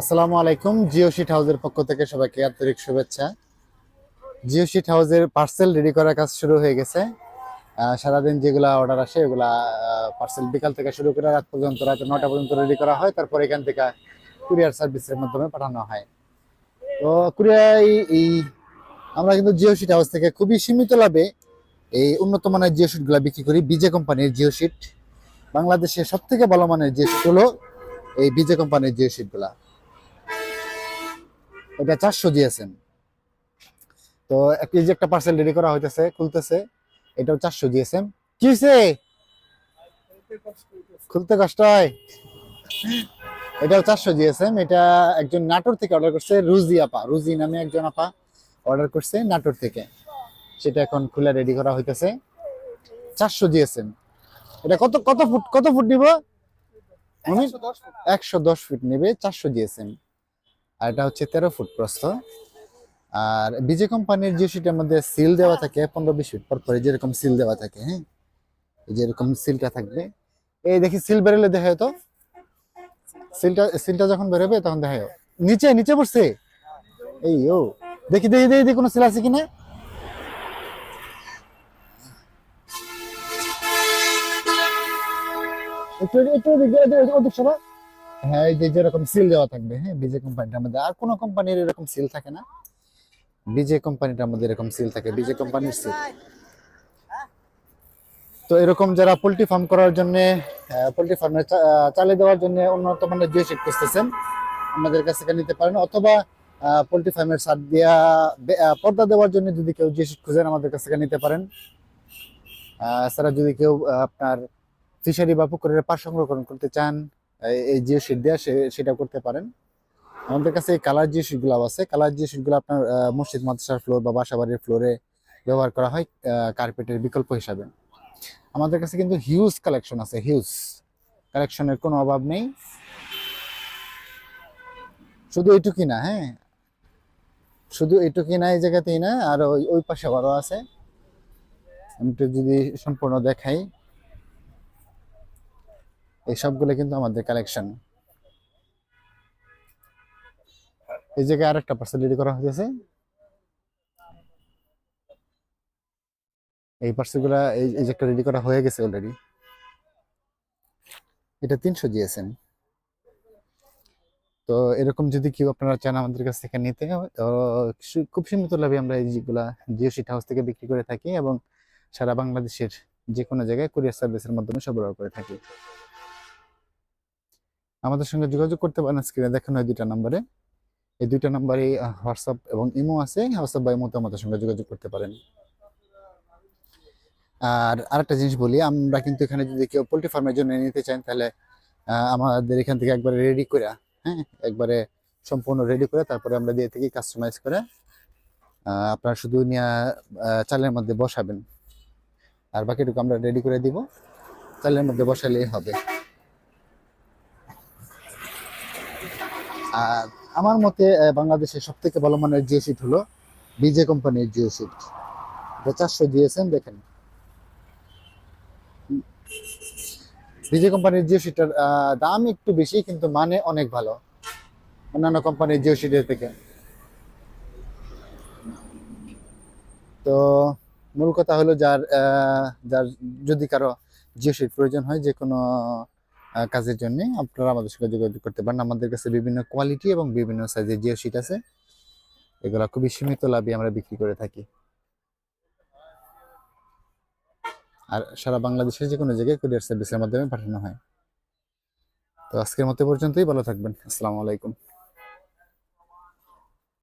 আসসালামু আলাইকুম জিও শিট হাউসের পক্ষ থেকে সবাইকে আন্তরিক শুভেচ্ছা। জিও শিট হাউসের পার্সেল রেডি করার কাজ শুরু হয়ে গেছে। সারাদিন যেগুলা অর্ডার আসে, ওগুলা পার্সেল বিকাল থেকে শুরু করে রাত পর্যন্ত, রাত নটা পর্যন্ত রেডি করা হয়। তারপর এখান থেকে কুরিয়ার সার্ভিসের মাধ্যমে পাঠানো হয়। তো কুরিয়ার এই আমরা কিন্তু জিও শিট হাউস থেকে খুবই সীমিত লাভে এই উন্নত মানের জিও শিটগুলো বিক্রি করি, বিজে কোম্পানির জিও শিট বাংলাদেশের সব থেকে ভালো মানের জিও শিট হলো এই বিজে কোম্পানির জিও শিটগুলা এটা চারশো জিএসএম তো এক- এই যে একটা পার্সেল রেডি করা হইতেছে খুলতেছে এটাও চারশো জিএসএম কি হয়েছে খুলতে কষ্ট হয়। এটাও চারশো জিএসএম এটা একজন নাটোর থেকে অর্ডার করছে রুজি আপা রুজি নামে একজন আপা অর্ডার করছে নাটোর থেকে। সেটা এখন খুলে রেডি করা হইতেছে। চারশো জিএসএম এটা কত কত ফুট কত ফুট নিব? একশো দশ ফুট। নেবে চারশো জিএসএম আর এটা হচ্ছে তেরো ফুট প্রস্থ আর বিজে কোম্পানির যে সেটার মধ্যে সিল দেওয়া থাকে পনেরো বিশ ফিট পর পরে যেরকম সিল দেওয়া থাকে হ্যাঁ যেরকম সিলটা থাকবে এই দেখি সিল বেরোলে দেখা তো সিলটা সিলটা যখন বেরোবে তখন দেখা। নিচে নিচে পড়ছে এই ও দেখি দেখি দেখি কোনো সিল আছে কিনা একটু একটু ওদিক- সরা। হ্যাঁ এই যে যেরকম সিল দেওয়া থাকবে হ্যাঁ বিজে কোম্পানিটার মধ্যে। আর কোনো কোম্পানির এরকম সিল থাকে না। বিজে কোম্পানিটার মধ্যে এরকম সিল থাকে বিজে কোম্পানির সিল তো এরকম যারা পোল্ট্রি ফার্ম করার জন্য পোল্ট্রি ফার্মে চালিয়ে দেওয়ার জন্য উন্নত মানের যে শিট খুঁজতেছেন, আমাদের কাছ থেকে নিতে পারেন। অথবা পোল্ট্রি ফার্মের সার দিয়া পর্দা দেওয়ার জন্য যদি কেউ যে শিট খুঁজেন, আমাদের কাছ নিতে পারেন। এছাড়া যদি কেউ আপনার ফিশারি বা পুকুরের পার সংরক্ষণ করতে চান এই- যে শিট দেওয়া সেটা করতে পারেন। আমাদের কাছে এই কালার যে শিটগুলো আছে কালার যে শিটগুলো আপনার মসজিদ, মাদ্রাসার ফ্লোর বা বাসাবাড়ির ফ্লোরে ব্যবহার করা হয় কার্পেটের বিকল্প হিসাবে। আমাদের কাছে কিন্তু হিউজ কালেকশন আছে হিউজ কালেকশনের কোনো অভাব নেই। শুধু এইটুকুই না হ্যাঁ? শুধু এইটুকুই না এই জায়গাতেই না, আর ওই ওই পাশে আরও আছে। আমি যদি সম্পূর্ণ দেখাই। এই সবগুলো কিন্তু আমাদের কালেকশন এই জায়গায় আরেকটা পার্সেল রেডি করা হয়েছে এই পার্সেলগুলা এই একটা রেডি করা হয়ে গেছে অলরেডি এটা তিনশো জিএসএম তো এরকম যদি কেউ আপনারা চান আমাদের কাছ থেকে নিতে, তো খুব সীমিত লাভে আমরা এই যেগুলা জিও শিট হাউস থেকে বিক্রি করে থাকি এবং সারা বাংলাদেশের যে কোনো জায়গায় কুরিয়ার সার্ভিসের মাধ্যমে সরবরাহ করে থাকি। আমাদের সঙ্গে যোগাযোগ করতে পারেন স্ক্রিনে দেখানো হয় দুইটা নম্বরে এই দুইটা নম্বরে হোয়াটসঅ্যাপ এবং ইমো আছে। হোয়াটসঅ্যাপ বা ইমোতে আমাদের সঙ্গে যোগাযোগ করতে পারেন। আর আরেকটা জিনিস বলি, আমরা কিন্তু এখানে যদি কেউ পোলট্রি ফার্মের জন্য নিতে চান, তাহলে আমাদের এখান থেকে একবারে রেডি করে হ্যাঁ একবারে সম্পূর্ণ রেডি করে তারপরে আমরা দিয়ে থেকে কাস্টমাইজ করে আপনারা শুধু নিয়ে চালের মধ্যে বসাবেন। আর বাকিটুকু আমরা রেডি করে দিব। চালের মধ্যে বসালেই হবে। আর আমার মতে বাংলাদেশের সব থেকে ভালো মানের জিও সিট হলো বিজে কোম্পানির জিও শিট এটা চারশো জিএসএম দেখেন। বিজে কোম্পানির জিও শিটের দাম একটু বেশি, কিন্তু মানে অনেক ভালো। অন্যান্য কোম্পানির জিও শিটের থেকে। তো মূল কথা হলো যার যার যদি কারও জিও সিট প্রয়োজন হয়, যে কোনো কাজের জন্য আপনারা আমাদের সঙ্গে যোগাযোগ করতে পারেন। আমাদের কাছে বিভিন্ন কোয়ালিটি এবং বিভিন্ন সাইজের জিও শিট আছে। এগুলো খুবই সীমিত লাভে আমরা বিক্রি করে থাকি। আর সারা বাংলাদেশের যে কোনো জায়গায় কুরিয়ার সার্ভিসের মাধ্যমে পাঠানো হয়। তো আজকের মতো পর্যন্তই। ভালো থাকবেন। আসসালামু আলাইকুম।